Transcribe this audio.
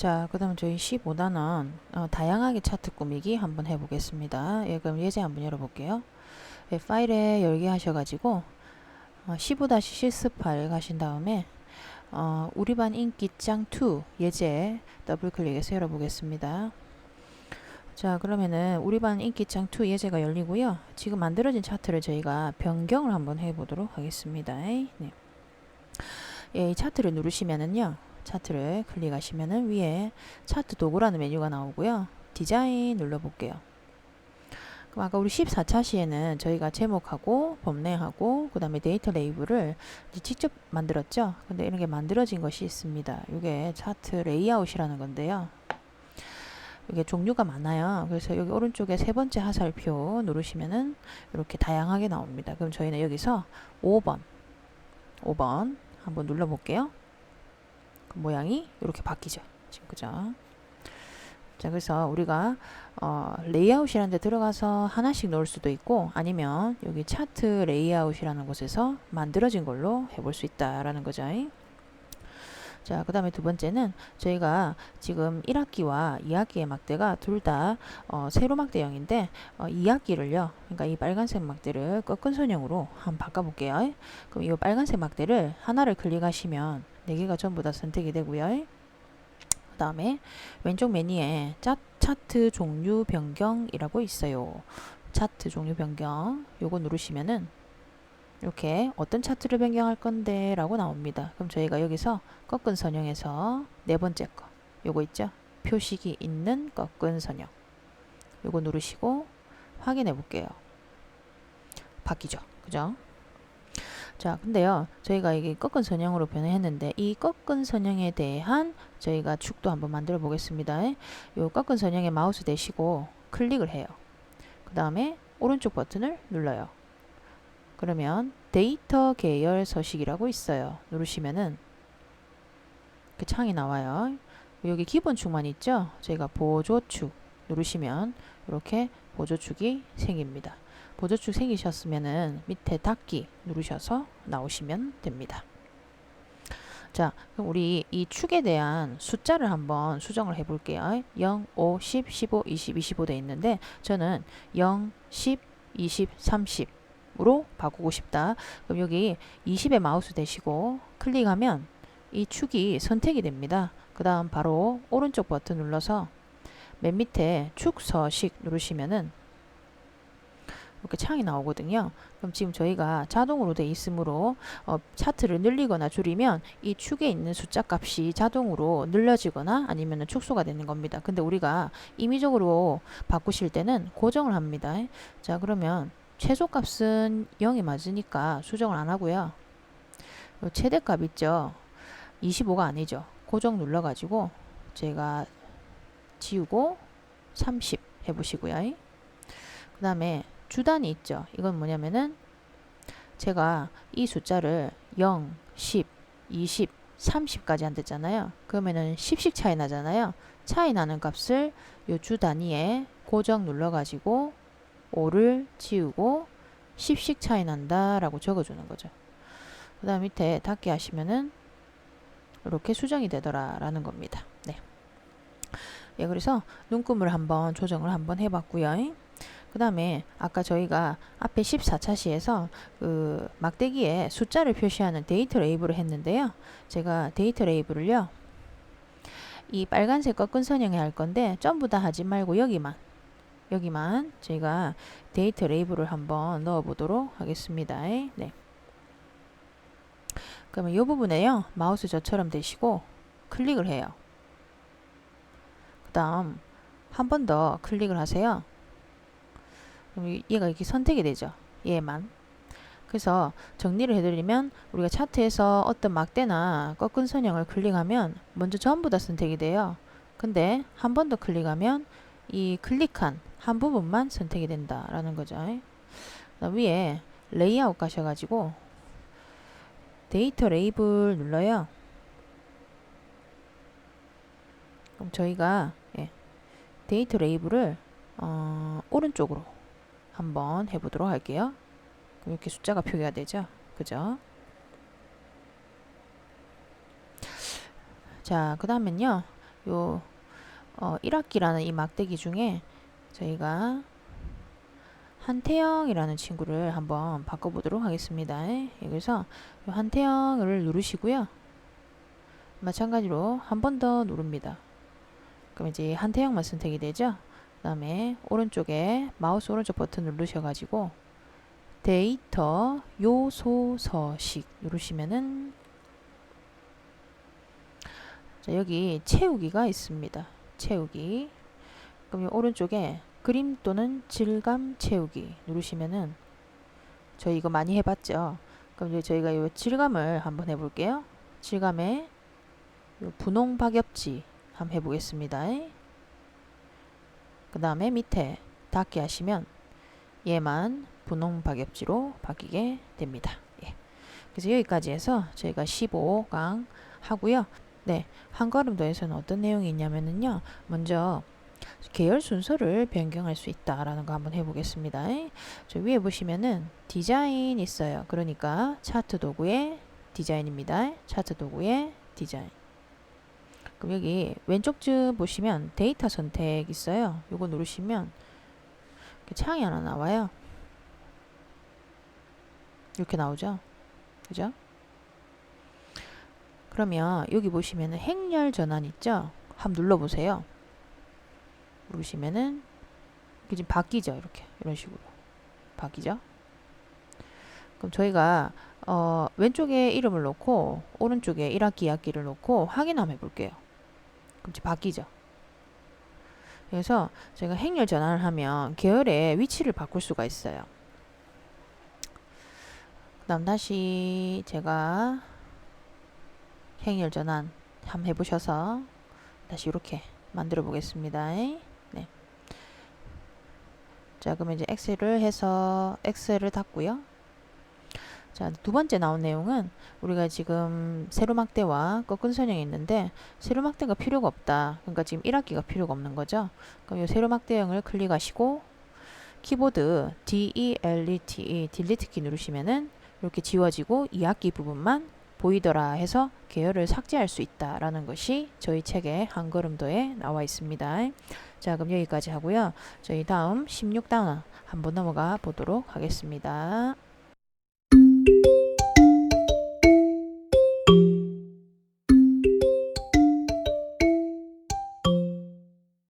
자, 그 다음 저희 15단원 어, 다양하게 차트 꾸미기 한번 해보겠습니다. 예, 그럼 예제 한번 열어볼게요. 예, 파일에 열게 하셔가지고 어, 15-실습8 가신 다음에 어, 우리 반 인기짱 2 예제 더블 클릭해서 열어보겠습니다. 자 그러면은 우리 반 인기짱 2 예제가 열리고요. 지금 만들어진 차트를 저희가 변경을 한번 해보도록 하겠습니다. 네. 예, 이 차트를 누르시면은요. 차트를 클릭하시면은 위에 차트 도구라는 메뉴가 나오고요. 디자인 눌러볼게요. 그럼 아까 우리 14차 시에는 저희가 제목하고 범례하고 그 다음에 데이터 레이블을 직접 만들었죠. 근데 이런 게 만들어진 것이 있습니다. 이게 차트 레이아웃이라는 건데요. 이게 종류가 많아요. 그래서 여기 오른쪽에 세 번째 화살표 누르시면은 이렇게 다양하게 나옵니다. 그럼 저희는 여기서 5번, 5번 한번 눌러볼게요. 그 모양이 이렇게 바뀌죠. 지금 그죠? 자, 그래서 우리가 어, 레이아웃이라는 데 들어가서 하나씩 넣을 수도 있고 아니면 여기 차트 레이아웃이라는 곳에서 만들어진 걸로 해볼 수 있다라는 거죠. 자, 그 다음에 두 번째는 저희가 지금 1학기와 2학기의 막대가 둘다 어, 세로 막대형인데 어, 2학기를요. 그러니까 이 빨간색 막대를 꺾은 선형으로 한번 바꿔볼게요. 그럼 이 빨간색 막대를 하나를 클릭하시면 네 개가 전부 다 선택이 되고요. 그 다음에 왼쪽 메뉴에 차, 차트 종류 변경이라고 있어요. 차트 종류 변경 요거 누르시면은 이렇게 어떤 차트를 변경할 건데 라고 나옵니다. 그럼 저희가 여기서 꺾은 선형에서 네 번째 거 요거 있죠? 표식이 있는 꺾은 선형 요거 누르시고 확인해 볼게요. 바뀌죠. 그죠? 자, 근데요, 저희가 이게 꺾은 선형으로 변했는데, 이 꺾은 선형에 대한 저희가 축도 한번 만들어 보겠습니다. 요 꺾은 선형에 마우스 대시고 클릭을 해요. 그 다음에 오른쪽 버튼을 눌러요. 그러면 데이터 계열 서식이라고 있어요. 누르시면은 그 창이 나와요. 여기 기본축만 있죠? 저희가 보조축 누르시면 이렇게 보조축이 생깁니다. 보조축 생기셨으면은 밑에 닫기 누르셔서 나오시면 됩니다. 자, 그럼 우리 이 축에 대한 숫자를 한번 수정을 해 볼게요. 0, 5, 10, 15, 20, 25 돼 있는데 저는 0, 10, 20, 30으로 바꾸고 싶다. 그럼 여기 20에 마우스 대시고 클릭하면 이 축이 선택이 됩니다. 그 다음 바로 오른쪽 버튼 눌러서 맨 밑에 축 서식 누르시면은 이렇게 창이 나오거든요. 그럼 지금 저희가 자동으로 돼 있으므로 어, 차트를 늘리거나 줄이면 이 축에 있는 숫자 값이 자동으로 늘려지거나 아니면 축소가 되는 겁니다. 근데 우리가 임의적으로 바꾸실 때는 고정을 합니다. 자 그러면 최소 값은 0이 맞으니까 수정을 안 하고요. 최대 값 있죠. 25가 아니죠. 고정 눌러가지고 제가 지우고 30 해보시고요. 그 다음에 주단이 있죠. 이건 뭐냐면은 제가 이 숫자를 0, 10, 20, 30까지 한댔잖아요. 그러면은 10씩 차이 나잖아요. 차이 나는 값을 요 주 단위에 고정 눌러가지고 5를 지우고 10씩 차이 난다라고 적어주는 거죠. 그 다음 밑에 닫기 하시면은 이렇게 수정이 되더라라는 겁니다. 네. 예, 그래서 눈금을 한번 조정을 한번 해봤고요. 그 다음에 아까 저희가 앞에 14차 시에서 그 막대기에 숫자를 표시하는 데이터 레이블을 했는데요. 제가 데이터 레이블을요. 이 빨간색 꺾은 선형에 할 건데 전부 다 하지 말고 여기만 여기만 저희가 데이터 레이블을 한번 넣어 보도록 하겠습니다. 네. 그러면 이 부분에요. 마우스 저처럼 대시고 클릭을 해요. 그 다음 한 번 더 클릭을 하세요. 그럼 얘가 이렇게 선택이 되죠. 얘만. 그래서 정리를 해드리면 우리가 차트에서 어떤 막대나 꺾은 선형을 클릭하면 먼저 전부 다 선택이 돼요. 근데 한 번 더 클릭하면 이 클릭한 한 부분만 선택이 된다라는 거죠. 위에 레이아웃 가셔가지고 데이터 레이블 눌러요. 그럼 저희가 예, 데이터 레이블을 어, 오른쪽으로 한번 해보도록 할게요. 그럼 이렇게 숫자가 표기가 되죠. 그죠? 자, 그 다음엔요. 요 어, 1학기라는 이 막대기 중에 저희가 한태영이라는 친구를 한번 바꿔보도록 하겠습니다. 여기서 요 한태영을 누르시고요. 마찬가지로 한 번 더 누릅니다. 그럼 이제 한태영만 선택이 되죠. 그 다음에 오른쪽에 마우스 오른쪽 버튼 누르셔가지고 데이터 요소 서식 누르시면은 자, 여기 채우기가 있습니다. 채우기. 그럼 이 오른쪽에 그림 또는 질감 채우기 누르시면은 저희 이거 많이 해봤죠. 그럼 이제 저희가 이 질감을 한번 해볼게요. 질감에 요 분홍 박엽지 한번 해보겠습니다. 그 다음에 밑에 닫기 하시면 얘만 분홍 박엽지로 바뀌게 됩니다. 예. 그래서 여기까지 해서 저희가 15강 하고요. 네, 한 걸음 더에서는 어떤 내용이 있냐면은요. 먼저 계열 순서를 변경할 수 있다라는 거 한번 해보겠습니다. 저 위에 보시면은 디자인 있어요. 그러니까 차트 도구의 디자인입니다. 차트 도구의 디자인. 그럼 여기 왼쪽 쯤 보시면 데이터 선택 있어요. 요거 누르시면 창이 하나 나와요. 이렇게 나오죠. 그죠? 그러면 여기 보시면은 행렬 전환 있죠? 한번 눌러보세요. 누르시면은 이게 지금 바뀌죠. 이렇게 이런 식으로 바뀌죠. 그럼 저희가 어, 왼쪽에 이름을 놓고 오른쪽에 1학기 2학기를 놓고 확인 한번 해볼게요. 그럼 바뀌죠. 그래서 제가 행렬 전환을 하면 계열의 위치를 바꿀 수가 있어요. 그 다음 다시 제가 행렬 전환 한번 해보셔서 다시 이렇게 만들어 보겠습니다. 네. 자, 그러면 이제 엑셀을 해서 엑셀을 닫고요. 자, 두 번째 나온 내용은 우리가 지금 세로막대와 꺾은 선형이 있는데 세로막대가 필요가 없다. 그러니까 지금 1학기가 필요가 없는 거죠. 그럼 이 세로막대형을 클릭하시고 키보드 D-E-L-E-T-E 딜리트 키 누르시면은 이렇게 지워지고 2학기 부분만 보이더라 해서 계열을 삭제할 수 있다라는 것이 저희 책의 한 걸음도에 나와 있습니다. 자, 그럼 여기까지 하고요. 저희 다음 16단원 한번 넘어가 보도록 하겠습니다. Thank you